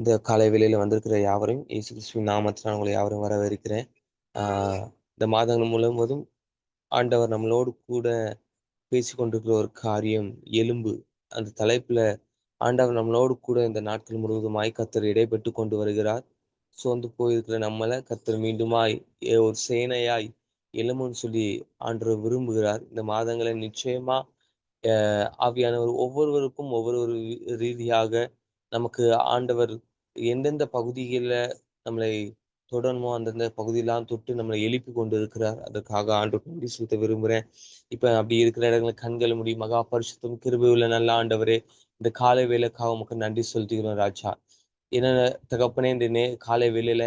இந்த காலை வேளையில வந்திருக்கிற யாவரையும் இயேசு கிறிஸ்துவின் நாமத்தில் உங்களை யாவரும் வரவேற்கிறேன். இந்த மாதங்கள் முழுவதும் ஆண்டவர் நம்மளோடு கூட பேசி கொண்டிருக்கிற ஒரு காரியம் எலும்பு. அந்த தலைப்பில் ஆண்டவர் நம்மளோடு கூட இந்த நாட்கள் முழுவதுமாய் கத்தர் இடைப்பட்டு கொண்டு வருகிறார். சோர்ந்து போயிருக்கிற நம்மளை கத்தர் மீண்டுமாய் ஏ- ஒரு சேனையாய் எலும்புன்னு சொல்லி ஆண்டவர் விரும்புகிறார். இந்த மாதங்களை நிச்சயமா ஆவியானவர் ஒவ்வொருவருக்கும் ஒவ்வொரு ஒரு ரீதியாக நமக்கு ஆண்டவர் எந்தெந்த பகுதிகளில் நம்மளை தொடணுமோ அந்தந்த பகுதியெல்லாம் தொட்டு நம்மளை எழுப்பி கொண்டு இருக்கிறார் அதற்காக ஆண்டு நன்றி செலுத்த விரும்புகிறேன் இப்போ அப்படி இருக்கிற இடங்களை கண்கள் முடி மகா பரிசுத்தம் கிருபை உள்ள நல்ல ஆண்டவரே இந்த காலை வேலைக்காக உமக்கு நன்றி செலுத்துகிறோம் ராஜா. என்ன தகப்பனே இந்த நே காலை வேலையில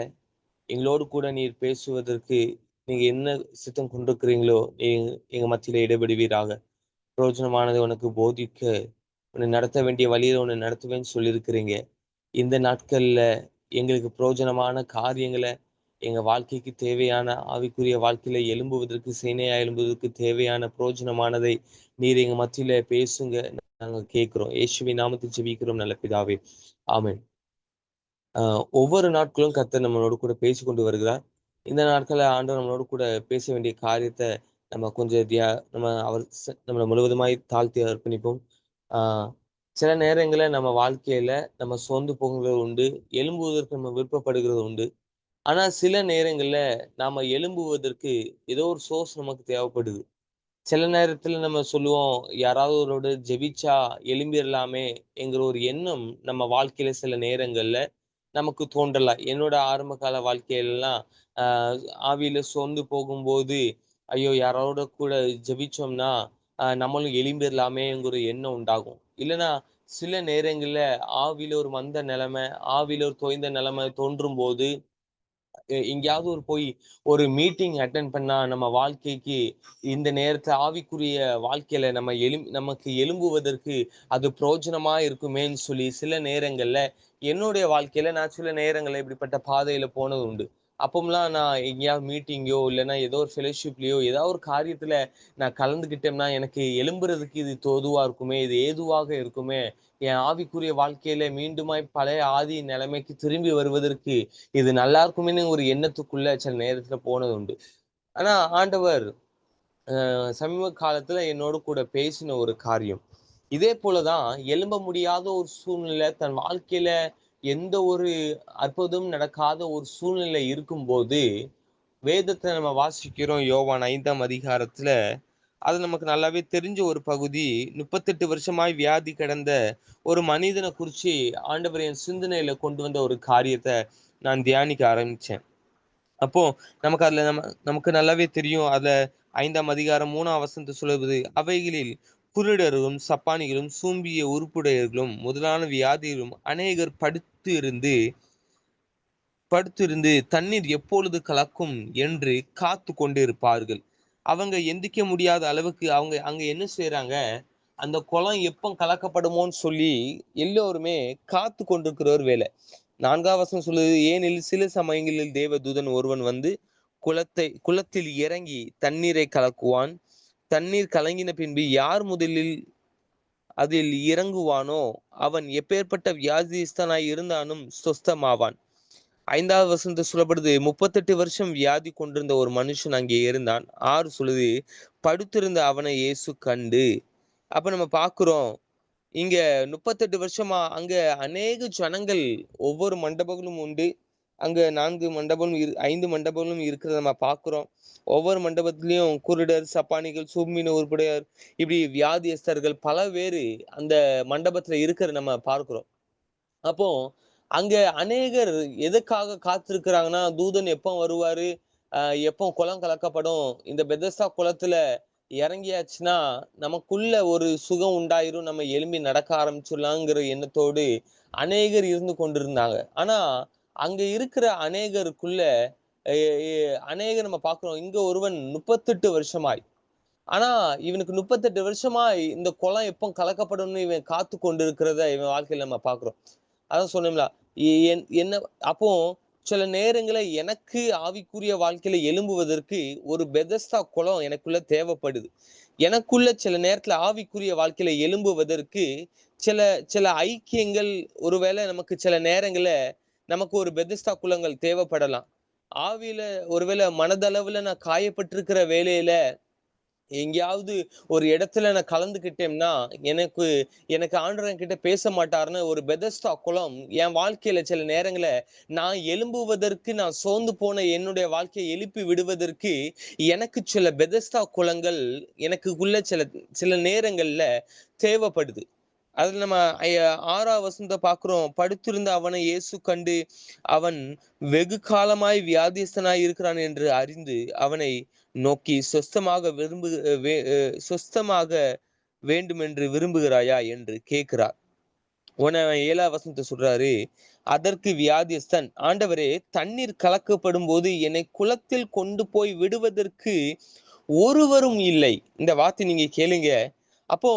எங்களோடு கூட நீர் பேசுவதற்கு நீங்க என்ன சித்தம் கொண்டிருக்கிறீங்களோ நீ எங்க மத்தியில இடைபடுவீராக. பிரயோஜனமானதை உனக்கு போதிக்க உன்னை நடத்த வேண்டிய வழியில உன்னை நடத்துவேன்னு சொல்லியிருக்கிறீங்க. இந்த நாட்கள்ல எங்களுக்கு பிரயோஜனமான காரியங்களை எங்க வாழ்க்கைக்கு தேவையான ஆவிக்குரிய வாழ்க்கையில எழும்புவதற்கு சேனையா எழும்புவதற்கு தேவையான பிரயோஜனமானதை நீர் எங்க மத்தியில பேசுங்க. நாங்க கேட்கிறோம். ஏசுவி நாமத்தில் ஜெபிக்கிறோம். நல்ல பிதாவே. ஆமேன். ஆஹ் ஒவ்வொரு நாட்களும் கர்த்தர் நம்மளோட கூட பேசி கொண்டு வருகிறார். இந்த நாட்களில் ஆண்டவர் நம்மளோட கூட பேச வேண்டிய காரியத்தை நம்ம கொஞ்சம் தியா நம்ம அவர் நம்மளை முழுவதுமாய் தாழ்த்தி அர்ப்பணிப்போம். ஆஹ் சில நேரங்களில் நம்ம வாழ்க்கையில நம்ம சோர்ந்து போகிறது உண்டு எழும்புவதற்கு நம்ம விருப்பப்படுகிறது உண்டு. ஆனா சில நேரங்கள்ல நாம எழும்புவதற்கு ஏதோ ஒரு சோர்ஸ் நமக்கு தேவைப்படுது. சில நேரத்துல நம்ம சொல்லுவோம் யாராவது ஒருவரோட ஜெபிச்சா எழும்பிடலாமே என்கிற ஒரு எண்ணம் நம்ம வாழ்க்கையில சில நேரங்கள்ல நமக்கு தோன்றலாம். என்னோட ஆரம்ப கால வாழ்க்கையிலலாம் ஆஹ் ஆவியில சோர்ந்து போகும்போது ஐயோ யாரோட கூட ஜெபிச்சோம்னா நம்மளும் எழும்பிடலாமேங்கிற எண்ணம் உண்டாகும். இல்லைன்னா சில நேரங்களில் ஆவியில ஒரு மந்த நிலைமை ஆவியில ஒரு தொய்ந்த நிலைமை தோன்றும் போது எங்கேயாவது ஒரு போய் ஒரு மீட்டிங் அட்டன் பண்ணா நம்ம வாழ்க்கைக்கு இந்த நேரத்துல ஆவிக்குரிய வாழ்க்கையில நம்ம எழும் நமக்கு எழும்புவதற்கு அது பிரயோஜனமா இருக்குமேன்னு சொல்லி சில நேரங்கள்ல என்னுடைய வாழ்க்கையில நான் சில நேரங்கள்ல இப்படிப்பட்ட பாதையில போனது உண்டு. அப்போம்லாம் நான் எங்கேயாவது மீட்டிங்கோ இல்லைன்னா ஏதோ ஒரு ஃபெலோஷிப்லேயோ ஏதாவது ஒரு காரியத்துல நான் கலந்துக்கிட்டேன்னா எனக்கு எழும்புறதுக்கு இது தோதுவா இருக்குமே இது ஏதுவாக இருக்குமே என் ஆவிக்குரிய வாழ்க்கையில மீண்டுமாய் பழைய ஆதி நிலைமைக்கு திரும்பி வருவதற்கு இது நல்லா இருக்குமேன்னு ஒரு எண்ணத்துக்குள்ள சில நேரத்துல போனது உண்டு. ஆனா ஆண்டவர் சமீப காலத்துல என்னோட கூட பேசின ஒரு காரியம். இதே போலதான் எழும்ப முடியாத ஒரு சூழ்நிலை தன் வாழ்க்கையில எந்த ஒரு அற்புதமும் நடக்காத ஒரு சூழ்நிலை இருக்கும்போது வேதத்தை நம்ம வாசிக்கிறோம் யோவான் ஐந்தாம் அதிகாரத்துல. அது நமக்கு நல்லாவே தெரிஞ்ச ஒரு பகுதி. முப்பத்தெட்டு வருஷமாய் வியாதி கிடந்த ஒரு மனிதனை குறிச்சு ஆண்டவர் என் சிந்தனையில கொண்டு வந்த ஒரு காரியத்தை நான் தியானிக்க ஆரம்பிச்சேன். அப்போ நமக்கு அதுல நம்ம நமக்கு நல்லாவே தெரியும். அதுல ஐந்தாம் அதிகாரம் மூணாம் வசந்த சொல்லுவது அவைகளில் குருடரும் சப்பானிகளும் சூம்பிய உறுப்புடையர்களும் முதலான வியாதிகளும் அநேகர் படுத்து இருந்து படுத்திருந்து தண்ணீர் எப்பொழுது கலக்கும் என்று காத்து கொண்டிருப்பார்கள். அவங்க எந்திக்க முடியாத அளவுக்கு அவங்க அங்க என்ன செய்யறாங்க அந்த குளம் எப்போ கலக்கப்படுமோன்னு சொல்லி எல்லோருமே காத்து கொண்டிருக்கிற ஒரு வேலை நான்காம் வசனம் சொல்லுது ஏனில் சில சமயங்களில் தேவதூதன் ஒருவன் வந்து குளத்தை குளத்தில் இறங்கி தண்ணீரை கலக்குவான். தண்ணீர் கலங்கின பின்பு யார் முதலில் அதில் இறங்குவானோ அவன் எப்பேற்பட்ட வியாதிஸ்தனாய் இருந்தாலும் சொஸ்தமாவான். ஐந்தாவது வசனத்தை சொல்லப்படுது முப்பத்தெட்டு வருஷம் வியாதி கொண்டிருந்த ஒரு மனுஷன் அங்கே இருந்தான். ஆறு சொல்லுது படுத்திருந்த அவனை இயேசு கண்டு. அப்ப நம்ம பார்க்குறோம் இங்க முப்பத்தெட்டு வருஷமா அங்க அநேக ஜனங்கள் ஒவ்வொரு மண்டபங்களும் உண்டு. அங்க நான்கு மண்டபம் இரு ஐந்து மண்டபங்களும் இருக்கிறத நம்ம பார்க்குறோம் ஒவ்வொரு மண்டபத்திலையும் குருடர் சப்பானிகள் சூமின உருப்படையார் இப்படி வியாதியஸ்தர்கள் பல பேரு அந்த மண்டபத்துல இருக்கிற நம்ம பார்க்கிறோம். அப்போ அங்க அநேகர் எதுக்காக காத்திருக்கிறாங்கன்னா தூதன் எப்போ வருவாரு? ஆஹ் எப்போ குளம் கலக்கப்படும்? இந்த பெதஸ்தா குளத்துல இறங்கியாச்சுன்னா நமக்குள்ள ஒரு சுகம் உண்டாயிரும். நம்ம எழும்பி நடக்க ஆரம்பிச்சிடலாங்கிற எண்ணத்தோடு அநேகர் இருந்து கொண்டிருந்தாங்க. ஆனா அங்க இருக்கிற அநேகருக்குள்ள அநேகர் நம்ம பார்க்கிறோம் இங்க ஒருவன் முப்பத்தெட்டு வருஷமாய். ஆனா இவனுக்கு முப்பத்தெட்டு வருஷமாய் இந்த குளம் எப்போ கலக்கப்படும்னு இவன் காத்து கொண்டிருக்கிறத இவன் வாழ்க்கையில நம்ம பார்க்குறோம். அதான் சொன்னோம்ல என்- என்ன அப்போ சில நேரங்களில் எனக்கு ஆவிக்குரிய வாழ்க்கையில எழும்புவதற்கு ஒரு பெதஸ்தா குளம் எனக்குள்ள தேவைப்படுது. எனக்குள்ள சில நேரத்துல ஆவிக்குரிய வாழ்க்கையில எழும்புவதற்கு சில சில ஐக்கியங்கள் ஒருவேளை நமக்கு சில நேரங்களில் நமக்கு ஒரு பெதிஸ்தா குலங்கள் தேவைப்படலாம். ஆவியில ஒருவேளை மனதளவுல நான் காயப்பட்டிருக்கிற வேலையில எங்கேயாவது ஒரு இடத்துல நான் கலந்துக்கிட்டேன்னா எனக்கு எனக்கு ஆண்டவன் கிட்ட பேச மாட்டாருன்னு ஒரு பெதஸ்தா குளம் என் வாழ்க்கையில சில நேரங்கள நான் எழும்புவதற்கு நான் சோர்ந்து போன என்னுடைய வாழ்க்கையை எழுப்பி விடுவதற்கு எனக்கு சில பெதஸ்தா குளங்கள் எனக்கு உள்ள சில சில நேரங்கள்ல தேவைப்படுது. அதுல நம்ம ஆறா வசந்த வசனத்தை பாக்குறோம் படுத்திருந்த அவனை இயேசு கண்டு அவன் வெகு காலமாய் வியாதிஸ்தனாய் இருக்கிறான் என்று அறிந்து அவனை நோக்கி சொஸ்தமாக விரும்பு வே- அஹ் சொஸ்தமாக வேண்டும் என்று விரும்புகிறாயா? என்று கேட்கிறார். உன ஏழா வசனத்தை சொல்றாரு அதற்கு வியாதிஸ்தன் ஆண்டவரே தண்ணீர் கலக்கப்படும் போது என்னை குளத்தில் கொண்டு போய் விடுவதற்கு ஒருவரும் இல்லை. இந்த வார்த்தை நீங்க கேளுங்க. அப்போ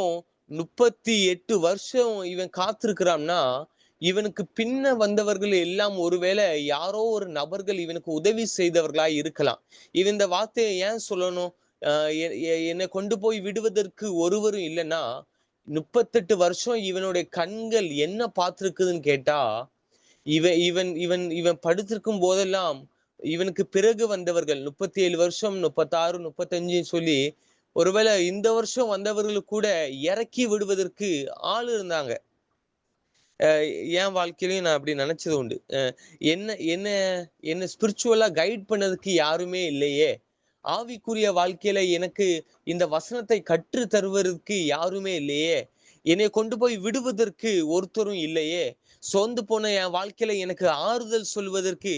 முப்பத்தி எட்டு வருஷம் இவன் காத்திருக்கிறான்னா இவனுக்கு பின்ன வந்தவர்கள் எல்லாம் ஒருவேளை யாரோ ஒரு நபர்கள் இவனுக்கு உதவி செய்தவர்களா இருக்கலாம். இவன் இந்த வார்த்தையை ஏன் சொல்லணும்? என்னை கொண்டு போய் விடுவதற்கு ஒருவரும் இல்லைன்னா முப்பத்தெட்டு வருஷம் இவனுடைய கண்கள் என்ன பார்த்துருக்குதுன்னு கேட்டா இவன் இவன் இவன் இவன் படுத்திருக்கும் போதெல்லாம் இவனுக்கு பிறகு வந்தவர்கள் முப்பத்தி ஏழு வருஷம் முப்பத்தாறு முப்பத்தஞ்சுன்னு சொல்லி ஒருவேளை இந்த வருஷம் வந்தவர்கள் கூட இறக்கி விடுவதற்கு ஆள் இருந்தாங்க. என் வாழ்க்கையிலையும் நான் அப்படி நினைச்சது உண்டு. என்ன என்ன என்ன ஸ்பிரிச்சுவலா கைட் பண்ணதுக்கு யாருமே இல்லையே. ஆவிக்குரிய வாழ்க்கையில எனக்கு இந்த வசனத்தை கற்று தருவதற்கு யாருமே இல்லையே. என்னை கொண்டு போய் விடுவதற்கு ஒருத்தரும் இல்லையே. சோர்ந்து போன என் வாழ்க்கையில எனக்கு ஆறுதல் சொல்வதற்கு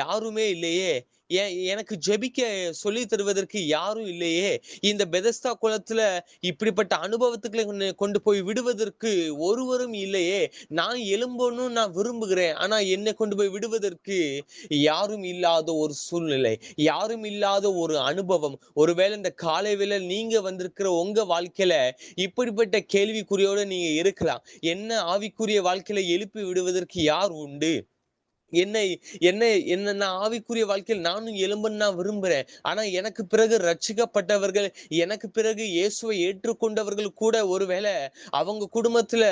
யாருமே இல்லையே. எனக்கு ஜெபிக்க சொல்லி தருவதற்கு யாரும் இல்லையே. இந்த பெதஸ்தா குளத்துல இப்படிப்பட்ட அனுபவத்துக்களை கொண்டு- கொண்டு போய் விடுவதற்கு ஒருவரும் இல்லையே. நான் எழும்பணும் நான் விரும்புகிறேன். ஆனா என்னை கொண்டு போய் விடுவதற்கு யாரும் இல்லாத ஒரு சூழ்நிலை யாரும் இல்லாத ஒரு அனுபவம். ஒருவேளை இந்த காலை வேலை நீங்க வந்திருக்கிற உங்க வாழ்க்கையில இப்படிப்பட்ட கேள்விக்குறியோட நீங்க இருக்கலாம். என்ன ஆவிக்குரிய வாழ்க்கையில எழுப்பி விடுவதற்கு யார் உண்டு? என்னை என்னை என்ன நான் ஆவிக்குரிய வாழ்க்கையில் நானும் எலும்புன்னு நான் விரும்புறேன். ஆனா எனக்கு பிறகு ரட்சிக்கப்பட்டவர்கள் எனக்கு பிறகு இயேசுவை ஏற்றுக்கொண்டவர்கள் கூட ஒருவேளை அவங்க குடும்பத்துல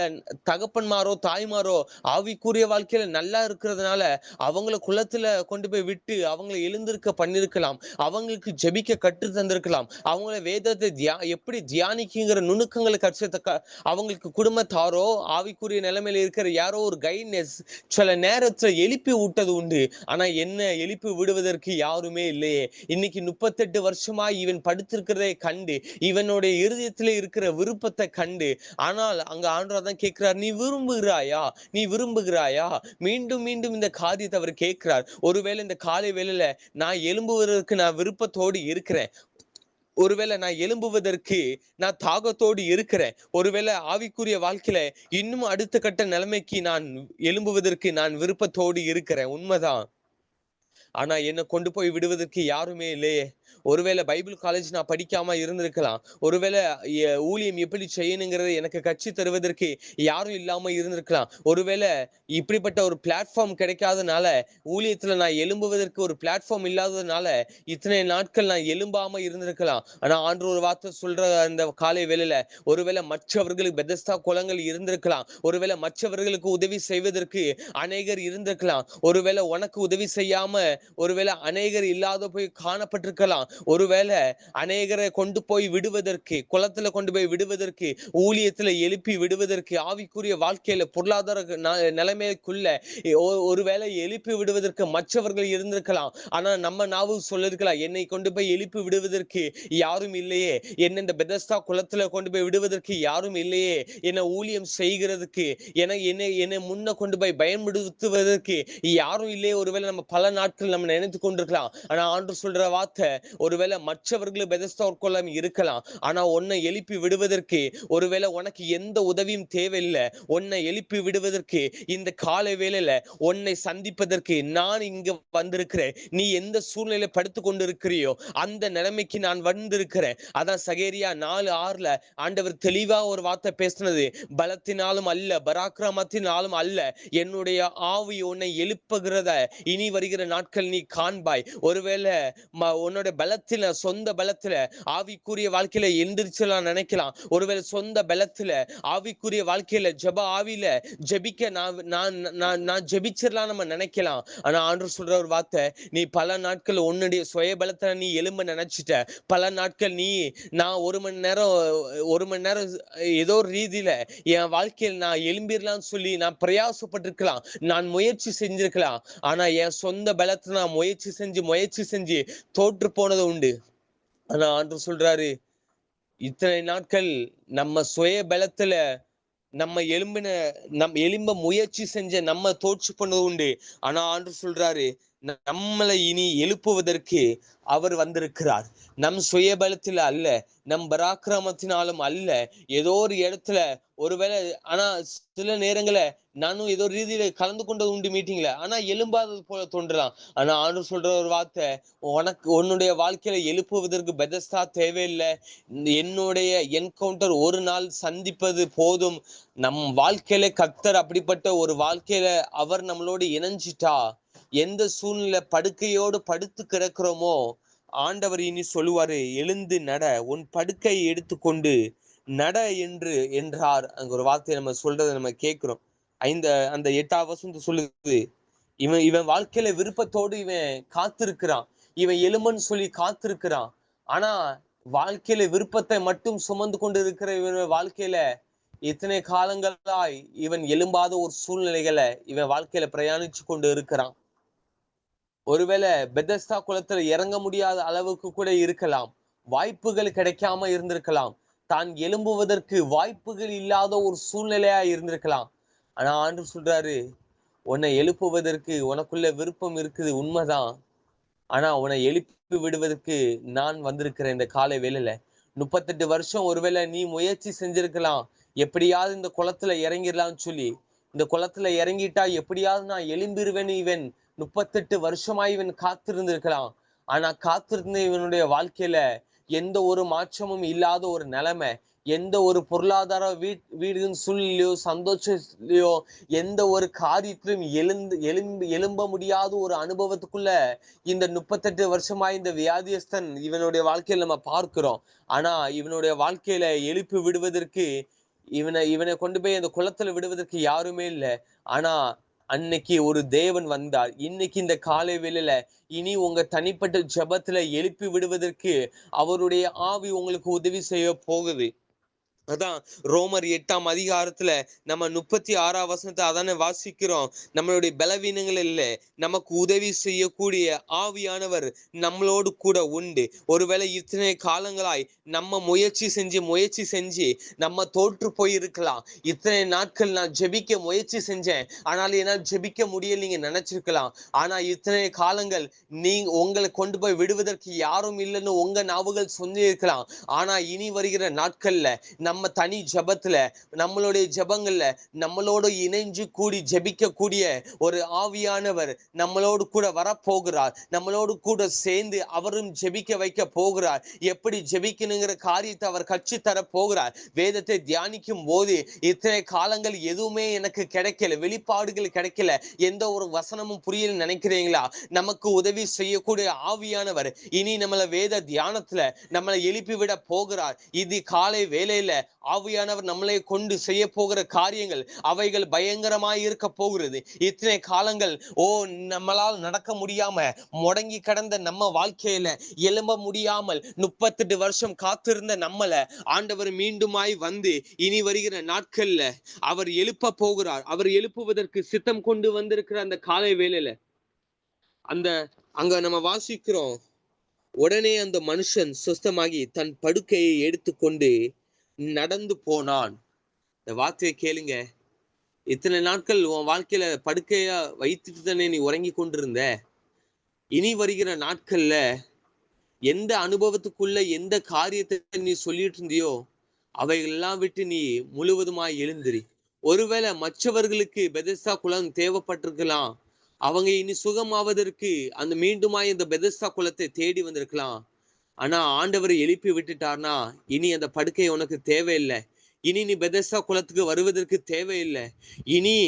தகப்பன்மாரோ தாய்மாரோ ஆவிக்குரிய வாழ்க்கையில நல்லா இருக்கிறதுனால அவங்கள குளத்துல கொண்டு போய் விட்டு அவங்கள எழுந்திருக்க பண்ணிருக்கலாம். அவங்களுக்கு ஜெபிக்க கற்று தந்திருக்கலாம். அவங்கள வேதத்தை தியா எப்படி தியானிக்குங்கிற நுணுக்கங்களை கற்று அவங்களுக்கு குடும்பத்தாரோ ஆவிக்குரிய நிலைமையில இருக்கிற யாரோ ஒரு கைட்னஸ் சில நேரத்துல எழுப்பி விட்டது உண்டு. ஆனா என்ன எழுப்பி விடுவதற்கு யாருமே இல்லையே. இன்னைக்கு முப்பத்தெட்டு வருஷமா இவன் படுத்திருக்கிறதை கண்டு இவனுடைய இருதயத்துல இருக்கிற விருப்பத்தை கண்டு ஆனால் அங்க ஆண்டவர் தான் கேட்கிறார் நீ விரும்புகிறாயா? நீ விரும்புகிறாயா? மீண்டும் மீண்டும் இந்த காரியத்தை அவர் கேட்கிறார். ஒருவேளை இந்த காலை வேளையில நான் எழும்புவதற்கு நான் விருப்பத்தோடு இருக்கிறேன். ஒருவேளை நான் எழும்புவதற்கு நான் தாகத்தோடு இருக்கிறேன். ஒருவேளை ஆவிக்குரிய வாழ்க்கையில இன்னும் அடுத்த கட்ட நிலைமைக்கு நான் எழும்புவதற்கு நான் விருப்பத்தோடு இருக்கிறேன். உண்மைதான். ஆனா என்னை கொண்டு போய் விடுவதற்கு யாருமே இல்லையே. ஒருவேளை பைபிள் காலேஜ் நான் படிக்காம இருந்திருக்கலாம். ஒருவேளை ஊழியம் எப்படி செய்யணுங்கிறது எனக்கு கட்சி தருவதற்கு யாரும் இல்லாம இருந்திருக்கலாம். ஒருவேளை இப்படிப்பட்ட ஒரு பிளாட்ஃபார்ம் கிடைக்காதனால ஊழியத்துல நான் எழும்புவதற்கு ஒரு பிளாட்ஃபார்ம் இல்லாததுனால இத்தனை நாட்கள் நான் எழும்பாம இருந்திருக்கலாம். ஆனா ஆண்டு ஒரு வார்த்தை சொல்ற அந்த காலை வேலையில ஒருவேளை மற்றவர்களுக்கு பெதஸ்தா குளங்கள் இருந்திருக்கலாம். ஒருவேளை மற்றவர்களுக்கு உதவி செய்வதற்கு அநேகர் இருந்திருக்கலாம். ஒருவேளை உனக்கு உதவி செய்யாம ஒருவேளை அநேகர் இல்லாத போய் காணப்பட்டிருக்கலாம். ஒருவேளை அநேகரை கொண்டு போய் விடுவதற்கு குளத்துல கொண்டு போய் விடுவதற்கு ஊழியத்துல எழுப்பி விடுவதற்கு ஆவிக்குரிய வாழ்க்கையில பொருளாதார நிலைமைக்குள்ள ஒருவேளை எழுப்பி விடுவதற்கு மற்றவர்கள் இருந்திருக்கலாம். ஆனா நம்ம நாவு சொல்லிருக்கலாம் என்னை கொண்டு போய் எழுப்பி விடுவதற்கு யாரும் இல்லையே. என்ன இந்த பெதஸ்தா குளத்துல கொண்டு போய் விடுவதற்கு யாரும் இல்லையே. என்ன ஊழியம் செய்கிறதுக்கு என என்னை என்னை முன்ன கொண்டு போய் பயன்படுத்துவதற்கு யாரும் இல்லையே. ஒருவேளை நம்ம பல நாட்கள் நம்ம நினைத்து கொண்டிருக்கலாம். ஆனா ஆண்டு சொல்ற வார்த்தை ஒருவேளை மற்றவர்களும் பெதஸ்தா இருக்கலாம். ஆனா உன்னை எழுப்பி விடுவதற்கு ஒருவேளை உனக்கு எந்த உதவியும் தேவையில்லை உன்னை எழுப்பி விடுவதற்கு இந்த காலை வேளையில உன்னை சந்திப்பதற்கு நான் இங்க வந்திருக்கிறேன். நீ எந்த சூழ்நிலை படுத்து கொண்டிருக்கிறியோ அந்த நிலைமைக்கு நான் வந்திருக்கிறேன். அதான் சகேரியா நாலு ஆறுல ஆண்டவர் தெளிவா ஒரு வார்த்தை பேசினது. பலத்தினாலும் அல்ல பராக்கிரமத்தினாலும் அல்ல என்னுடைய ஆவி உன்னை எழுப்புகிறத இனி வருகிற நாட்கள் நீ காண்பாய். ஒருவேளை உன்னோட பலத்துல சொந்த பலத்துல ஆவிக்குரிய வாழ்க்கையில எந்திரிச்சலாம் நினைக்கலாம். ஒருவேளை சொந்த பலத்துல ஆவிக்குரிய வாழ்க்கையில ஜப ஆவியில ஜபிக்க நான் நான் நான் நான் நம்ம நினைக்கலாம். ஆனா ஆண்டு சொல்ற ஒரு வார்த்தை நீ பல நாட்கள் உன்னுடைய சுய பலத்துல நீ எலும்ப நினைச்சிட்ட. பல நாட்கள் நீ நான் ஒரு மணி நேரம் ஒரு மணி நேரம் ஏதோ ஒரு ரீதியில என் வாழ்க்கையில் நான் எலும்பிடலாம்னு சொல்லி நான் பிரயாசப்பட்டிருக்கலாம். நான் முயற்சி செஞ்சிருக்கலாம். ஆனா என் சொந்த பலத்துல நான் முயற்சி செஞ்சு முயற்சி செஞ்சு தோற்று போனது உண்டு. ஆனா ஆண்டு சொல்றாரு இத்தனை நாட்கள் நம்ம சுய பலத்துல நம்ம எலும்பின நம் எலும்ப முயற்சி செஞ்ச நம்ம தோற்று பண்ணது உண்டு. ஆனா ஆண்டு சொல்றாரு நம்மளை இனி எழுப்புவதற்கு அவர் வந்திருக்கிறார். நம் சுயபலத்தில் அல்ல நம் பராக்கிரமத்தினாலும் அல்ல. ஏதோ ஒரு இடத்துல ஒருவேளை ஆனா சில நேரங்கள நானும் ஏதோ ஒரு ரீதியில கலந்து கொண்டது உண்டு மீட்டிங்ல ஆனா எழும்பாதது போல தோன்றலாம். ஆனா ஆண்டு சொல்ற ஒரு வார்த்தை உனக்கு உன்னுடைய வாழ்க்கையில எழுப்புவதற்கு பெதஸ்தா தேவையில்லை. என்னுடைய என்கவுண்டர் ஒரு நாள் சந்திப்பது போதும். நம் வாழ்க்கையில கத்தர் அப்படிப்பட்ட ஒரு வாழ்க்கையில அவர் நம்மளோடு இணைஞ்சிட்டா எந்த சூழ்நிலை படுக்கையோடு படுத்து கிடக்கிறோமோ ஆண்டவர் இனி சொல்லுவாரு எழுந்து நட உன் படுக்கையை எடுத்துக்கொண்டு நட என்று என்றார். அங்க ஒரு வார்த்தையை நம்ம சொல்றதை நம்ம கேட்கிறோம். ஐந்த அந்த எட்டாவது வசந்து சொல்லுது இவன் இவன் வாழ்க்கையில விருப்பத்தோடு இவன் காத்திருக்கிறான். இவன் எலும்பன்னு சொல்லி காத்திருக்கிறான். ஆனா வாழ்க்கையில விருப்பத்தை மட்டும் சுமந்து கொண்டு இருக்கிற இவன் வாழ்க்கையில இத்தனை காலங்களாய் இவன் எழும்பாத ஒரு சூழ்நிலைகளை இவன் வாழ்க்கையில பிரயாணிச்சு கொண்டு இருக்கிறான். ஒருவேளை பெதஸ்தா குளத்துல இறங்க முடியாத அளவுக்கு கூட இருக்கலாம். வாய்ப்புகள் கிடைக்காம இருந்திருக்கலாம். தான் எழும்புவதற்கு வாய்ப்புகள் இல்லாத ஒரு சூழ்நிலையா இருந்திருக்கலாம். ஆனா ஆண்டு சொல்றாரு உன்னை எழுப்புவதற்கு உனக்குள்ள விருப்பம் இருக்குது உண்மைதான். ஆனா உன்னை எழுப்பி விடுவதற்கு நான் வந்திருக்கிறேன் இந்த காலை வேலையில முப்பத்தெட்டு வருஷம் ஒருவேளை நீ முயற்சி செஞ்சிருக்கலாம். எப்படியாவது இந்த குளத்துல இறங்கிடலாம்னு சொல்லி. இந்த குளத்துல இறங்கிட்டா எப்படியாவது நான் எழும்பிருவேன் இவன். முப்பத்தெட்டு வருஷமா இவன் காத்திருந்திருக்கலாம். ஆனா காத்திருந்த இவனுடைய வாழ்க்கையில எந்த ஒரு மாற்றமும் இல்லாத ஒரு நிலைமை எந்த ஒரு பொருளாதார வீட் வீடு சூழ்நிலையோ சந்தோஷத்திலையோ எந்த ஒரு காரியத்திலும் எழுந்து எழும்பு எழும்ப முடியாத ஒரு அனுபவத்துக்குள்ள இந்த முப்பத்தெட்டு வருஷமா இந்த வியாதியஸ்தன் இவனுடைய வாழ்க்கையில நம்ம பார்க்கிறோம். ஆனா இவனுடைய வாழ்க்கையில எழுப்பி விடுவதற்கு இவனை இவனை கொண்டு போய் அந்த குளத்துல விடுவதற்கு யாருமே இல்லை. ஆனா அன்னைக்கு ஒரு தேவன் வந்தார். இன்னைக்கு இந்த காலை வேளையில இனி உங்க தனிப்பட்ட ஜபத்துல எழுப்பி விடுவதற்கு அவருடைய ஆவி உங்களுக்கு உதவி செய்ய போகுது. அதான் ரோமர் எட்டாம் அதிகாரத்துல நம்ம முப்பத்தி ஆறாம் வசனத்தை அதானே வாசிக்கிறோம். நம்மளுடைய பலவீனங்கள் இல்லை. நமக்கு உதவி செய்யக்கூடிய ஆவியானவர் நம்மளோடு கூட உண்டு. ஒருவேளை இத்தனை காலங்களாய் நம்ம முயற்சி செஞ்சு முயற்சி செஞ்சு நம்ம தோற்று போயிருக்கலாம். இத்தனை நாட்கள் நான் ஜெபிக்க முயற்சி செஞ்சேன். ஆனால் என்னால் ஜெபிக்க முடியலைங்க நினைச்சிருக்கலாம். ஆனா இத்தனை காலங்கள் நீங்க உங்களை கொண்டு போய் விடுவதற்கு யாரும் இல்லைன்னு உங்க நாவுகள் சொல்லி இருக்கலாம் ஆனா இனி வருகிற நாட்கள்ல நம்ம நம்ம தனி ஜபத்துல நம்மளுடைய ஜபங்கள்ல நம்மளோடு இணைஞ்சு கூடி ஜபிக்கக்கூடிய ஒரு ஆவியானவர் நம்மளோடு கூட வரப்போகிறார். நம்மளோடு கூட சேர்ந்து அவரும் ஜெபிக்க வைக்க போகிறார். எப்படி ஜெபிக்கணுங்கிற காரியத்தை அவர் கட்சி தர போகிறார். வேதத்தை தியானிக்கும் போது இத்தனை காலங்கள் எதுவுமே எனக்கு கிடைக்கல வெளிப்பாடுகள் கிடைக்கல எந்த ஒரு வசனமும் புரியல நினைக்கிறீங்களா? நமக்கு உதவி செய்யக்கூடிய ஆவியானவர் இனி நம்மள வேத தியானத்துல நம்மளை எழுப்பி விட போகிறார். இது காலை வேலையில ஆவியானவர் நம்மளை கொண்டு செய்ய போகிற காரியங்கள் அவைகள் பயங்கரமாய் இருக்க போகிறது. இத்தனை காலங்கள் ஓ நம்மளால் நடக்க முடியாம முடங்கி கடந்த நம்ம வாழ்க்கையில எழும்ப முடியாமல் முப்பத்தெட்டு வருஷம் காத்திருந்த நம்மள ஆண்டவர் மீண்டுமாய் வந்து இனி வருகிற நாட்கள்ல அவர் எழுப்ப போகிறார். அவர் எழுப்புவதற்கு சித்தம் கொண்டு வந்திருக்கிற அந்த காலை வேலையில அந்த அங்க நம்ம வாசிக்கிறோம். உடனே அந்த மனுஷன் சுஸ்தமாகி தன் படுக்கையை எடுத்துக்கொண்டு நடந்து போனான். இந்த வார்த்தையை கேளுங்க. இத்தனை நாட்கள் உன் வாழ்க்கையில படுக்கையா வைத்துட்டு தானே நீ உறங்கி கொண்டிருந்த? இனி வருகிற நாட்கள்ல எந்த அனுபவத்துக்குள்ள எந்த காரியத்தை நீ சொல்லிட்டு இருந்தியோ அவைகளெல்லாம் விட்டு நீ முழுவதுமாய் எழுந்திரி. ஒருவேளை மற்றவர்களுக்கு பெதஸ்தா குளம் தேவைப்பட்டிருக்கலாம். அவங்க இனி சுகமாவதற்கு அந்த மீண்டுமாய் இந்த பெதஸ்தா குளத்தை தேடி வந்திருக்கலாம். ஆனா ஆண்டவர் எழுப்பி விட்டுட்டார்னா இனி அந்த படுக்கை உனக்கு தேவையில்லை. இனி நீ பெதஸ்தா குளத்துக்கு வருவதற்கு தேவையில்லை. இனி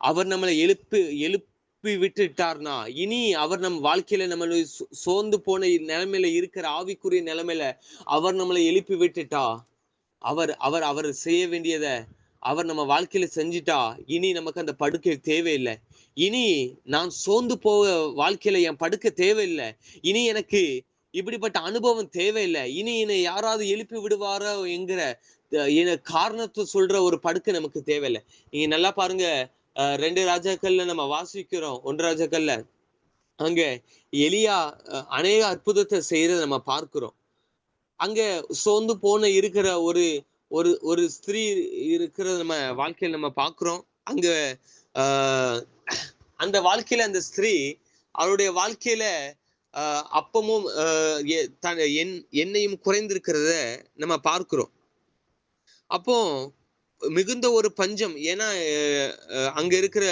அவர் நம்மளை எழுப்பு எழுப்பி விட்டுட்டார்னா இனி அவர் நம் வாழ்க்கையில நம்மளை சோர்ந்து போன நிலைமையில இருக்கிற ஆவிக்குரிய நிலைமையில அவர் நம்மளை எழுப்பி விட்டுட்டா அவர் அவர் அவர் செய்ய வேண்டியத அவர் நம்ம வாழ்க்கையில செஞ்சிட்டா இனி நமக்கு அந்த படுக்கை தேவையில்லை. இனி நான் சோர்ந்து போக வாழ்க்கையில என் படுக்க தேவையில்லை. இனி எனக்கு இப்படிப்பட்ட அனுபவம் தேவையில்லை. இனி என்னை யாராவது எழுப்பி விடுவாரோ என்கிற என காரணத்தை சொல்ற ஒரு படுக்கை நமக்கு தேவையில்லை. நீங்க நல்லா பாருங்க. அஹ், ரெண்டு ராஜாக்கள்ல நம்ம வாசிக்கிறோம். ஒன்று ராஜாக்கள்ல அங்க எலியா அஹ், அநேக அற்புதத்தை செய்யறத நம்ம பார்க்கிறோம். அங்க சோர்ந்து போன இருக்கிற ஒரு ஒரு ஒரு ஸ்திரீ இருக்கிறத நம்ம வாழ்க்கையில நம்ம பார்க்கிறோம். அங்க ஆஹ் அந்த வாழ்க்கையில அந்த ஸ்திரீ அவருடைய வாழ்க்கையில அப்பமும் ஆஹ் எ- த- எண்ணெயும் குறைந்திருக்கிறத நம்ம பார்க்கிறோம். அப்போ மிகுந்த ஒரு பஞ்சம். ஏன்னா அஹ், அஹ், அங்க இருக்கிற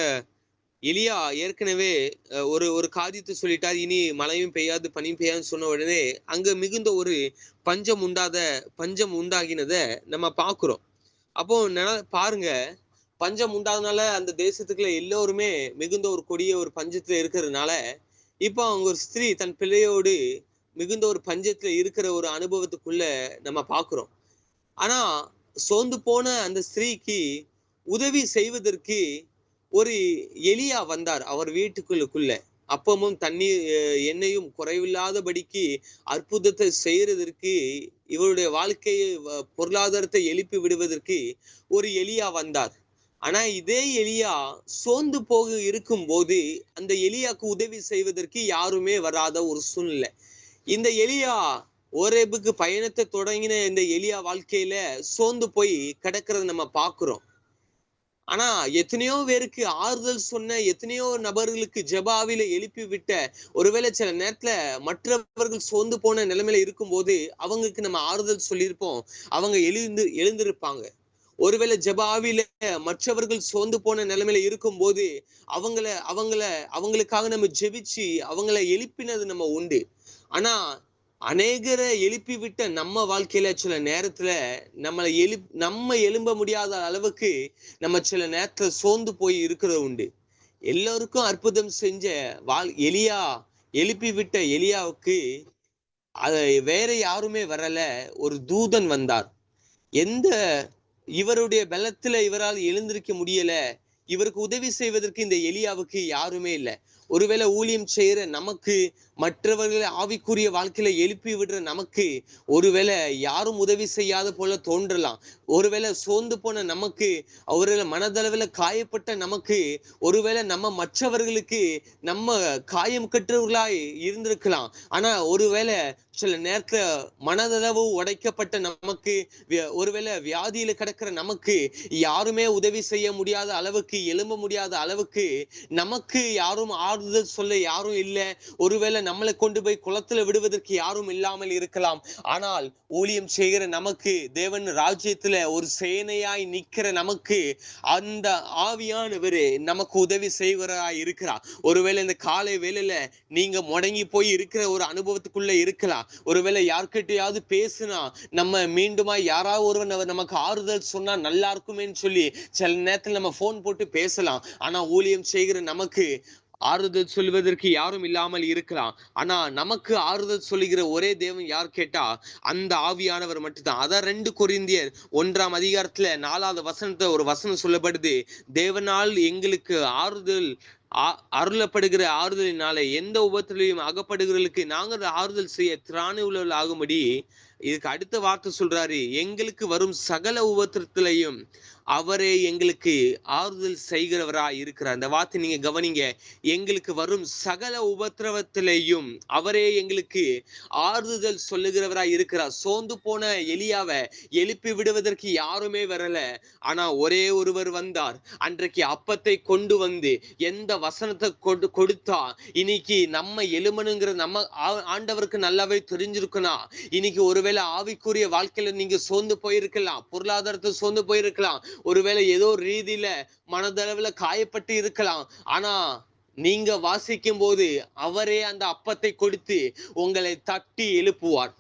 எலியா ஏற்கனவே அஹ், ஒரு ஒரு காரியத்தை சொல்லிட்டார். இனி மழையும் பெய்யாது பனியும் பெய்யாதுன்னு சொன்ன உடனே அங்க மிகுந்த ஒரு பஞ்சம் உண்டாத பஞ்சம் உண்டாகினத நம்ம பார்க்கிறோம். அப்போ பாருங்க. பஞ்சம் உண்டாதனால அந்த தேசத்துக்குள்ள எல்லோருமே மிகுந்த ஒரு கொடிய ஒரு பஞ்சத்துல இருக்கிறதுனால இப்போ அவங்க ஒரு ஸ்திரீ தன் பிள்ளையோடு மிகுந்த ஒரு பஞ்சத்துல இருக்கிற ஒரு அனுபவத்துக்குள்ள நம்ம பார்க்குறோம் ஆனா சோர்ந்து போன அந்த ஸ்திரீக்கு உதவி செய்வதற்கு ஒரு எலியா வந்தார் அவர் வீட்டுக்குள்ளுக்குள்ள அப்பமும் தண்ணீர் எண்ணெயும் குறைவில்லாதபடிக்கு அற்புதத்தை செய்யறதற்கு இவருடைய வாழ்க்கையை வ- பொருளாதாரத்தை எழுப்பி விடுவதற்கு ஒரு எலியா வந்தார். ஆனா இதே எலியா சோர்ந்து போக இருக்கும்போது அந்த எலியாக்கு உதவி செய்வதற்கு யாருமே வராத ஒரு சூழ்நிலை. இந்த எலியா ஓரேபுக்கு பயணத்தை தொடங்கின இந்த எலியா வாழ்க்கையில சோர்ந்து போய் கிடக்கிறத நம்ம பார்க்குறோம். ஆனா எத்தனையோ பேருக்கு ஆறுதல் சொன்ன எத்தனையோ நபர்களுக்கு ஜபாவில எழுப்பி விட்ட ஒருவேளை சில நேரத்துல மற்றவர்கள் சோர்ந்து போன நிலைமையில இருக்கும்போது அவங்களுக்கு நம்ம ஆறுதல் சொல்லியிருப்போம். அவங்க எழுந்து எழுந்திருப்பாங்க. ஒருவேளை ஜெபாவில மற்றவர்கள் சோர்ந்து போன நிலைமையில இருக்கும்போது அவங்கள அவங்கள அவங்களுக்காக நம்ம ஜெபிச்சு அவங்கள எழுப்பினது நம்ம உண்டு. ஆனா அநேகரை எழுப்பி விட்ட நம்ம வாழ்க்கையில சில நேரத்துல நம்மளை எழு நம்ம எழும்ப முடியாத அளவுக்கு நம்ம சில நேரத்துல சோர்ந்து போய் இருக்கிறது உண்டு. எல்லோருக்கும் அற்புதம் செஞ்ச வாழ் எலியா எழுப்பி விட்ட எலியாவுக்கு அதை வேற யாருமே வரல. ஒரு தூதன் வந்தார். எந்த இவருடைய பலத்துல இவரால் எழுந்திருக்க முடியல. இவருக்கு உதவி செய்வதற்கு இந்த எலியாவுக்கு யாருமே இல்லை. ஒருவேளை ஊழியம் செய்யற நமக்கு மற்றவர்களை ஆவிக்குரிய வாழ்க்கையில எழுப்பி விடுற நமக்கு ஒருவேளை யாரும் உதவி செய்யாத போல தோன்றலாம். ஒருவேளை சோர்ந்து போன நமக்கு ஒருவேளை மனதளவில் காயப்பட்ட நமக்கு ஒருவேளை நம்ம மற்றவர்களுக்கு நம்ம காயம் கற்றவர்களாய் இருந்திருக்கலாம். ஆனா ஒருவேளை சில நேரத்துல மனதளவு உடைக்கப்பட்ட நமக்கு ஒருவேளை வியாதியில கிடக்கிற நமக்கு யாருமே உதவி செய்ய முடியாத அளவுக்கு எழும்ப முடியாத அளவுக்கு நமக்கு யாரும் ஆறுதல் சொல்ல யாரும் இல்லை. ஒருவேளை நம்மளை கொண்டு போய் குளத்துல விடுவதற்கு யாரும் இல்லாமல் இருக்கலாம். ஆனால் ஊழியம் செய்கிற நமக்கு தேவன் ராஜ்யத்துல ஒரு சேனையாய் நிக்கிற நமக்கு அந்த ஆவியானவர் நமக்கு உதவி செய்வராய் இருக்கிறார். ஒருவேளை இந்த காலை வேலையில நீங்க முடங்கி போய் இருக்கிற ஒரு அனுபவத்துக்குள்ள இருக்கலாம். ஒருவேளை யார்கிட்டயாவது பேசுனா நம்ம மீண்டுமா யாராவது ஒருவன் அவர் நமக்கு ஆறுதல் சொன்னா நல்லா இருக்குமேன்னு சொல்லி சில நேரத்தில் நம்ம ஃபோன் போட்டு பேசலாம். ஆனா ஊழியம் செய்கிற நமக்கு ஆறுதல் சொல்வதற்கு யாரும் இல்லாமல் இருக்கலாம். ஆனா நமக்கு ஆறுதல் சொல்லுகிற ஒரே தேவன் யார் கேட்டா அந்த ஆவியானவர் மட்டும்தான். அதான் ரெண்டு கொரிந்தியர் ஒன்றாம் அதிகாரத்துல நாலாவது வசனத்தை ஒரு வசனம் சொல்லப்படுது தேவனால் எங்களுக்கு ஆறுதல் அருளப்படுகிற ஆறுதலினால எந்த உபத்திலையும் அகப்படுகிறவர்களுக்கு நாங்கள் ஆறுதல் செய்ய திராணி உள்ளவர்கள் ஆகும்படி இதுக்கு அடுத்த வார்த்தை சொல்றாரு எங்களுக்கு வரும் சகல உபத்திரத்திலையும் அவரே எங்களுக்கு ஆறுதல் செய்கிறவரா இருக்கிறார். அந்த வார்த்தை நீங்க கவனிங்க. எங்களுக்கு வரும் சகல உபத்திரவத்திலேயும் அவரே எங்களுக்கு ஆறுதல் சொல்லுகிறவரா இருக்கிறார். சோர்ந்து போன எலியாவை எழுப்பி விடுவதற்கு யாருமே வரல. ஆனா ஒரே ஒருவர் வந்தார். அன்றைக்கு அப்பத்தை கொண்டு வந்து எந்த வசனத்தை கொடு கொடுத்தா இன்னைக்கு நம்ம எலுமனுங்கிற நம்ம ஆ- ஆண்டவருக்கு நல்லாவே தெரிஞ்சிருக்கணும் இன்னைக்கு ஒருவேளை ஆவிக்குரிய வாழ்க்கையில நீங்க சோர்ந்து போயிருக்கலாம். பொருளாதாரத்தை சோர்ந்து போயிருக்கலாம். ஒருவேளை ஏதோ ஒரு ரீதியில மனதளவுல காயப்பட்டு இருக்கலாம். ஆனா நீங்க வாசிக்கும் போது அவரே அந்த அப்பத்தை கொடுத்து உங்களை தட்டி எழுப்புவார்.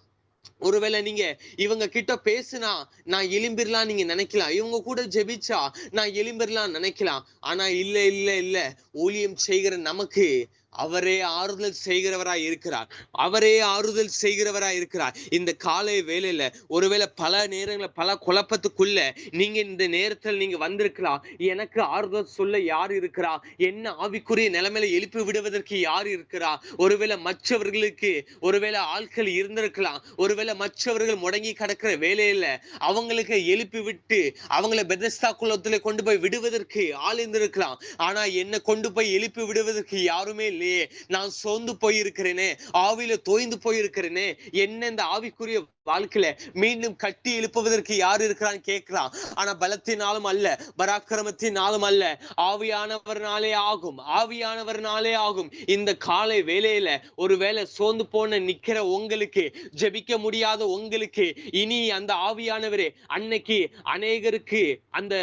ஒருவேளை நீங்க இவங்க கிட்ட பேசுனா நான் எலும்பிரலாம் நீங்க நினைக்கலாம். இவங்க கூட ஜெபிச்சா நான் எலும்பிரலாம் நினைக்கலாம். ஆனா இல்ல இல்ல இல்ல. ஊழியம் செய்கிற நமக்கு அவரே ஆறுதல் செய்கிறவராய் இருக்கிறார். அவரே ஆறுதல் செய்கிறவராய் இருக்கிறார். இந்த காலை வேலையில ஒருவேளை பல நேரங்களில் பல குழப்பத்துக்குள்ள நீங்க இந்த நேரத்தில் நீங்க வந்திருக்கலாம். எனக்கு ஆறுதல் சொல்ல யார் இருக்கிறா? என்ன ஆவிக்குரிய நிலைமையில எழுப்பி விடுவதற்கு யார் இருக்கிறா? ஒருவேளை மற்றவர்களுக்கு ஒருவேளை ஆட்கள் இருந்திருக்கலாம். ஒருவேளை மற்றவர்கள் முடங்கி கிடக்கிற வேலையில அவங்களுக்கு எழுப்பி விட்டு அவங்கள பெதஸ்தா குளத்துல கொண்டு போய் விடுவதற்கு ஆள் இருந்திருக்கலாம். ஆனா என்ன கொண்டு போய் எழுப்பி விடுவதற்கு யாருமே இல்லையே நான் சோர்ந்து போயிருக்கிறேனே ஆவியில தோய்ந்து போயிருக்கிறேனே என்ன இந்த ஆவிக்குரிய வாழ்க்கையில மீண்டும் கட்டி எழுப்புவதற்கு யார் இருக்கிறான்னு கேட்கிறான். ஆனா பலத்தினாலும் அல்ல பராக்கிரமத்தினாலும் அல்ல. ஆவியானவர்னாலே ஆகும் ஆவியானவர்னாலே ஆகும். இந்த காலை வேலையில ஒரு வேளை சோர்ந்து போன நிக்கிற உங்களுக்கு ஜெபிக்க முடியாத உங்களுக்கு இனி அந்த ஆவியானவரே அன்னைக்கு அநேகருக்கு அந்த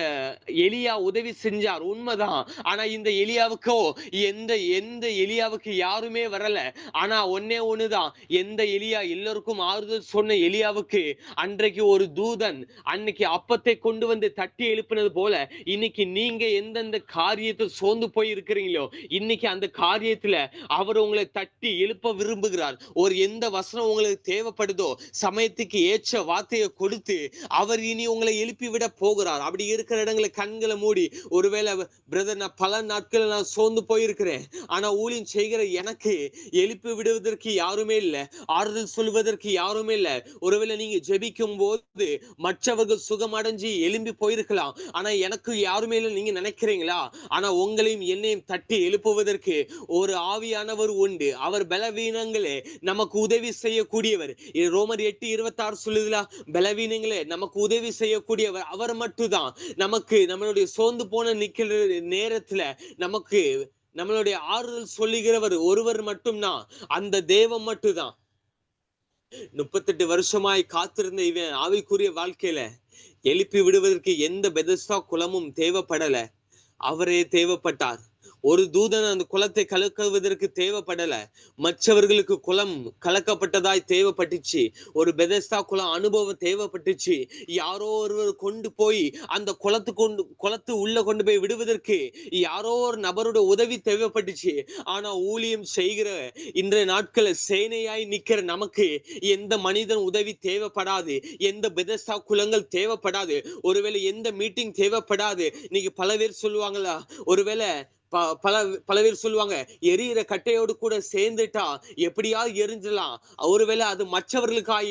எலியா உதவி செஞ்சார். உண்மைதான். ஆனா இந்த எலியாவுக்கோ எந்த எந்த எலியாவுக்கு யாருமே வரல. ஆனா ஒன்னே ஒண்ணுதான். எந்த எலியா எல்லோருக்கும் ஆறுதல் சொன்ன எலி எலியாவுக்கு அன்றைக்கு ஒரு தூதன் அன்னைக்கு அப்பத்தை கொண்டு வந்து தட்டி எழுப்பினது போல இன்னைக்கு நீங்க எந்தெந்த காரியத்தில் சோர்ந்து போய் இருக்கிறீங்களோ இன்னைக்கு அந்த காரியத்துல அவர் உங்களை தட்டி எழுப்ப விரும்புகிறார். ஒரு எந்த வசனம் உங்களுக்கு தேவைப்படுதோ சமயத்துக்கு ஏற்ற வார்த்தையை கொடுத்து அவர் இனி உங்களை எழுப்பி விட போகிறார். அப்படி இருக்கிற இடங்களை கண்களை மூடி ஒருவேளை பிரதர் நான் பல நாட்கள் நான் சோர்ந்து போயிருக்கிறேன். ஆனா ஊழியம் செய்கிற எனக்கு எழுப்பி விடுவதற்கு யாருமே இல்லை. ஆறுதல் சொல்வதற்கு யாருமே இல்லை. ஒருவேளை நீங்க ஜெபிக்கும் போது மற்றவர்கள் சுகமடைஞ்சு எழும்பி போயிருக்கலாம். ஆனா எனக்கு யாருமே இல்லை நீங்க நினைக்கிறீங்களா? ஆனா உங்களையும் என்னையும் தட்டி எழுப்புவதற்கு ஒரு ஆவியானவர் உண்டு. அவர் பலவீனங்களே நமக்கு உதவி செய்யக்கூடியவர். ரோமர் எட்டு இருபத்தாறு சொல்லுதுலா? பலவீனங்களே நமக்கு உதவி செய்யக்கூடியவர். அவர் மட்டும்தான். நமக்கு நம்மளுடைய சோர்ந்து போன நிக்கிற நேரத்துல நமக்கு நம்மளுடைய ஆறுதல் சொல்லுகிறவர் ஒருவர் மட்டும்தான். அந்த தெய்வம் மட்டும்தான். முப்பத்தெட்டு வருஷமாய் காத்திருந்த இவன் ஆவிக்குரிய வாழ்க்கையில எழுப்பி விடுவதற்கு எந்த பெதஸ்தா குலமும் தேவைப்படல. அவரே தேவைப்பட்டார். ஒரு தூதன் அந்த குளத்தை கலக்குவதற்கு தேவைப்படல. மற்றவர்களுக்கு குளம் கலக்கப்பட்டதாய் தேவைப்பட்டுச்சு. ஒரு பெதஸ்தா குலம் அனுபவம் தேவைப்பட்டுச்சு. யாரோ ஒருவர் கொண்டு போய் அந்த குளத்து கொண்டு குளத்து உள்ள கொண்டு போய் விடுவதற்கு யாரோ ஒரு நபரோட உதவி தேவைப்பட்டுச்சு. ஆனா ஊழியம் செய்கிற இன்றைய நாட்களில் சேனையாய் நிக்கிற நமக்கு எந்த மனிதன் உதவி தேவைப்படாது. எந்த பெதஸ்தா குலங்கள் தேவைப்படாது. ஒருவேளை எந்த மீட்டிங் தேவைப்படாது. இன்னைக்கு பல பேர் சொல்லுவாங்களா? ஒருவேளை பல பல பேர் சொல்லுவாங்க எரியிற கட்டையோடு கூட சேர்ந்துட்டா எப்படியாவது எரிஞ்சிடலாம். ஒருவேளை அது மற்றவர்களுக்காக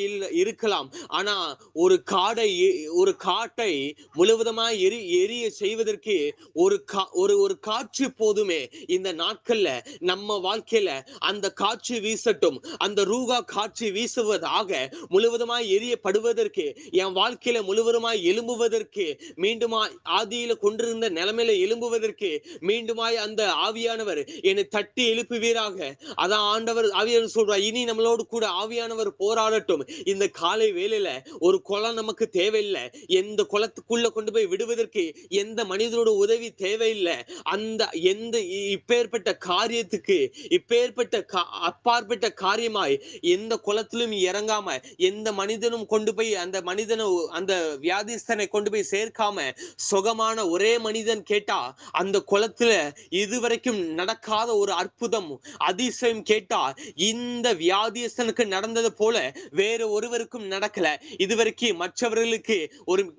இருக்கலாம். ஆனா ஒரு காடை ஒரு காட்டை முழுவதுமா எரி எரிய செய்வதற்கு ஒரு கா ஒரு ஒரு காற்று போதுமே. இந்த நாட்கள்ல நம்ம வாழ்க்கையில அந்த காற்று வீசட்டும். அந்த ரூகா காற்று வீசுவதாக முழுவதுமாய் எரியப்படுவதற்கு என் வாழ்க்கையில முழுவதுமாய் எழும்புவதற்கு மீண்டுமா ஆதியில கொண்டிருந்த நிலைமையில எழும்புவதற்கு மீண்டுமாய் அந்த ஆவியானவர். என்னை தட்டி எழுப்புவீராக. அதான் ஆண்டவர் ஆவியானவர் சொல்றார் இனி நம்மளோடு கூட ஆவியானவர் போராடட்டும். இந்த காலை வேலையில ஒரு குளம் நமக்கு தேவையில்லை. எந்த குளத்துக்குள்ள கொண்டு போய் விடுவதற்கு எந்த மனிதனோட உதவி தேவையில்லை. அந்த எந்த இப்பேற்பட்ட காரியத்துக்கு இப்பேற்பட்ட கா- அப்பாற்பட்ட காரியமாய் எந்த குளத்திலும் இறங்காம எந்த மனிதனும் கொண்டு போய் அந்த மனிதனை அந்த வியாதிஸ்தனை கொண்டு போய் சேர்க்காம சுகமான ஒரே மனிதன் கேட்டா அந்த குளத்துல இதுவரைக்கும் நடக்காத ஒரு அற்புதம். அதிசயம் கேட்டா இந்த வியாதியஸ்தனுக்கு நடந்தது போல வேற ஒருவருக்கும் நடக்கல. இதுவரைக்கும் மற்றவர்களுக்கு ஒரு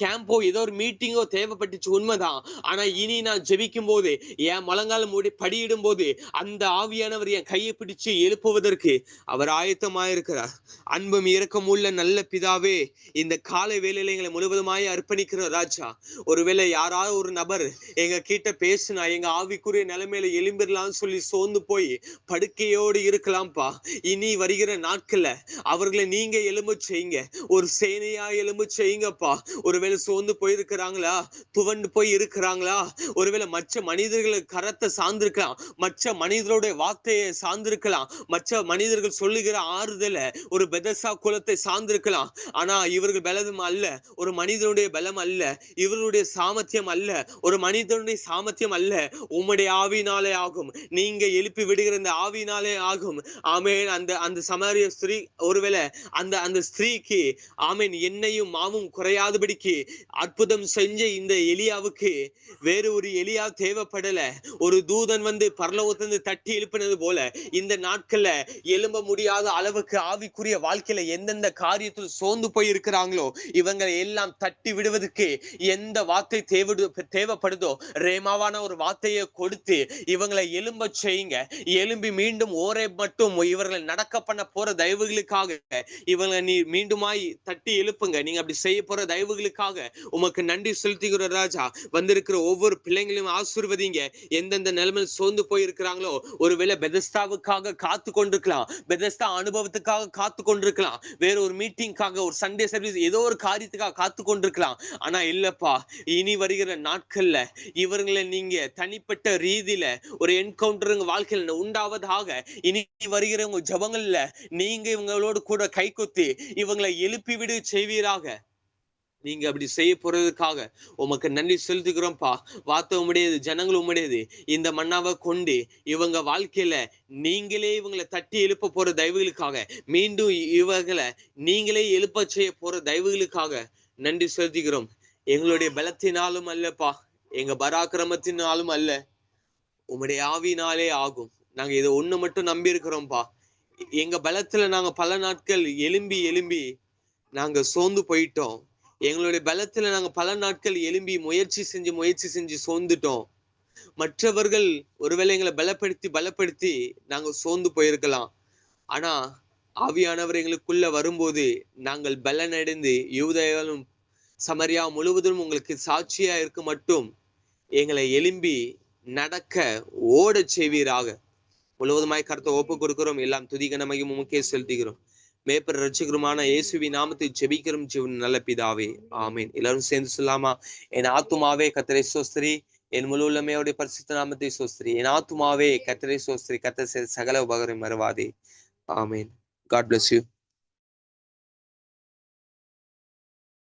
கேம்போ ஏதோ ஒரு மீட்டிங்கோ தேவைப்பட்டுச்சு உண்மைதான். ஆனா இனி நான் ஜெபிக்கும் போது என் முழங்கால் மூடி படியிடும் போது அந்த ஆவியானவர் என் கையை பிடிச்சு எழுப்புவதற்கு அவர் ஆயத்தமாயிருக்கிறார். அன்பும் இரக்கம் உள்ள நல்ல பிதாவே இந்த காலை வேலையில எங்களை முழுவதுமாய் அர்ப்பணிக்கிற ராஜா. ஒருவேளை யாராவது ஒரு நபர் எங்க கிட்ட பேசுனா எங்க ஆவிக்குரிய நிலைமையில எழும்பிடலாம்னு சொல்லி சோர்ந்து போய் படுக்கையோடு இருக்கலாம்ப்பா. இனி வருகிற நாட்கள்ல அவர்களை நீங்க எலும்பு செய்யுங்க. ஒரு சேனையா எலும்பு செய்யுங்கப்பா. ஒருவேளை சோர்ந்து போயிருக்கிறாங்களா? துவண்டு போய் இருக்கிறாங்களா? ஒருவேளை மற்ற மனிதர்களை கரத்தை சார்ந்திருக்கலாம். மற்ற மனிதருடைய வார்த்தையை சார்ந்திருக்கலாம். மற்ற மனிதர்கள் சொல்லுகிற ஆறுதல ஒரு பெதசா குலத்தை சார்ந்திருக்கலாம். ஆனா இவர்கள் பலதும் அல்ல. ஒரு மனிதனுடைய பலம் அல்ல. இவருடைய சாமர்த்தியம் அல்ல. ஒரு மனிதனுடைய சாமர்த்தியம் அல்ல. உம்முடைய ஆவினாலே ஆகும். நீங்க எழுப்பி விடுகிற இந்த ஆவினாலே ஆகும். ஆமேன். அந்த அந்த சமாரிய ஸ்திரீ ஒருவேளை அந்த அந்த ஸ்திரீக்கு ஆமேன் எண்ணெயும் மாவும் குறையாதபடிக்கு அற்புதம் செஞ்ச இந்த எலியாவுக்கு வேறு ஒரு எலியா தேவைப்படல. ஒரு தூதன் வந்து பரலோகத்திலிருந்து தட்டி எழுப்பினது போல இந்த நாட்கள்ல எழும்ப முடியாத அளவுக்கு ஆவிக்குரிய வாழ்க்கையில எந்தெந்த காரியத்தில் சோர்ந்து போய் இருக்கிறாங்களோ இவங்களை எல்லாம் தட்டி விடுவதற்கு எந்த வார்த்தை தேவை தேவைப்படுதோ ரேமாவான ஒரு வார்த்தை வார்த்தையை கொடுத்து இவங்களை எலும்ப செய்யுங்க. எழும்பி மீண்டும் ஓரே மட்டும் இவர்களை நடக்க பண்ண போற தயவுகளுக்காக இவங்களை நீ மீண்டுமாய் தட்டி எழுப்புங்க. நீங்க அப்படி செய்ய போற தயவுகளுக்காக உமக்கு நன்றி செலுத்துகிற ராஜா வந்திருக்கிற ஒவ்வொரு பிள்ளைங்களையும் ஆசீர்வதிங்க. எந்தெந்த நிலைமையில் சோர்ந்து போயிருக்கிறாங்களோ ஒருவேளை பெதஸ்தாவுக்காக காத்து கொண்டிருக்கலாம் பெதஸ்தா அனுபவத்துக்காக காத்து கொண்டிருக்கலாம் வேற ஒரு மீட்டிங்காக ஒரு சண்டே சர்வீஸ் ஏதோ ஒரு காரியத்துக்காக காத்து கொண்டிருக்கலாம். ஆனா இல்லப்பா இனி வருகிற நாட்கள்ல இவர்களை நீங்க தனிப்பட்ட ரீதியில ஒரு என்கவுண்டருங்க வாழ்க்கையில உண்டாவதாக இனி வருகிற உங்க ஜபங்கள்ல நீங்க இவங்களோடு கூட கை கொத்தி இவங்களை எழுப்பி விடு செய்வீராக. நீங்க அப்படி செய்ய போறதுக்காக உமக்கு நன்றி செலுத்துகிறோம்ப்பா. வார்த்தை உடையது ஜனங்கள் உடையது இந்த மண்ணாவை கொண்டு இவங்க வாழ்க்கையில நீங்களே இவங்களை தட்டி எழுப்ப போற தயவுகளுக்காக மீண்டும் இவர்களை நீங்களே எழுப்ப செய்ய போற தயவுகளுக்காக நன்றி செலுத்துகிறோம். எங்களுடைய பலத்தினாலும் அல்லப்பா. எங்க பராக்கிரமத்தினாலும் அல்ல உம்முடைய ஆவினாலே ஆகும். நாங்க இதை ஒண்ணு மட்டும் நம்பி இருக்கிறோம்ப்பா எங்க பலத்துல நாங்க பல நாட்கள் எலும்பி எலும்பி நாங்க சோர்ந்து போயிட்டோம். எங்களுடைய பலத்துல நாங்க பல நாட்கள் எலும்பி முயற்சி செஞ்சு முயற்சி செஞ்சு சோர்ந்துட்டோம். மற்றவர்கள் ஒருவேளை எங்களை பலப்படுத்தி பலப்படுத்தி நாங்க சோர்ந்து போயிருக்கலாம். ஆனா ஆவியானவர் எங்களுக்குள்ள வரும்போது நாங்கள் பலனடைந்து யூதர்களும் சமரியா முழுவதும் உங்களுக்கு சாட்சியா இருக்க மட்டும் எங்களை எலும்பி நடக்க ஓடச் செய்வீராக. முழுவதுமாய் கருத்தை ஒப்பு கொடுக்கிறோம். எல்லாம் துதிகனமையும் முக்கிய செலுத்துகிறோம். மேப்பர் ரட்சகருமான இயேசுவி நாமத்தை ஜெபிக்கிறோம். ஜீவன் நல்ல பிதாவே. ஆமீன். எல்லாரும் சேர்ந்து சொல்லாமா என் ஆத்துமாவே கத்திரை சோஸ்திரி. என் முழு உள்ளமையோடைய பரிசுத்த நாமத்தை சோஸ்திரி. என் ஆத்துமாவே கத்திரை சோஸ்திரி. கத்த சகல உபகரம் மறவாதே. ஆமீன். God bless you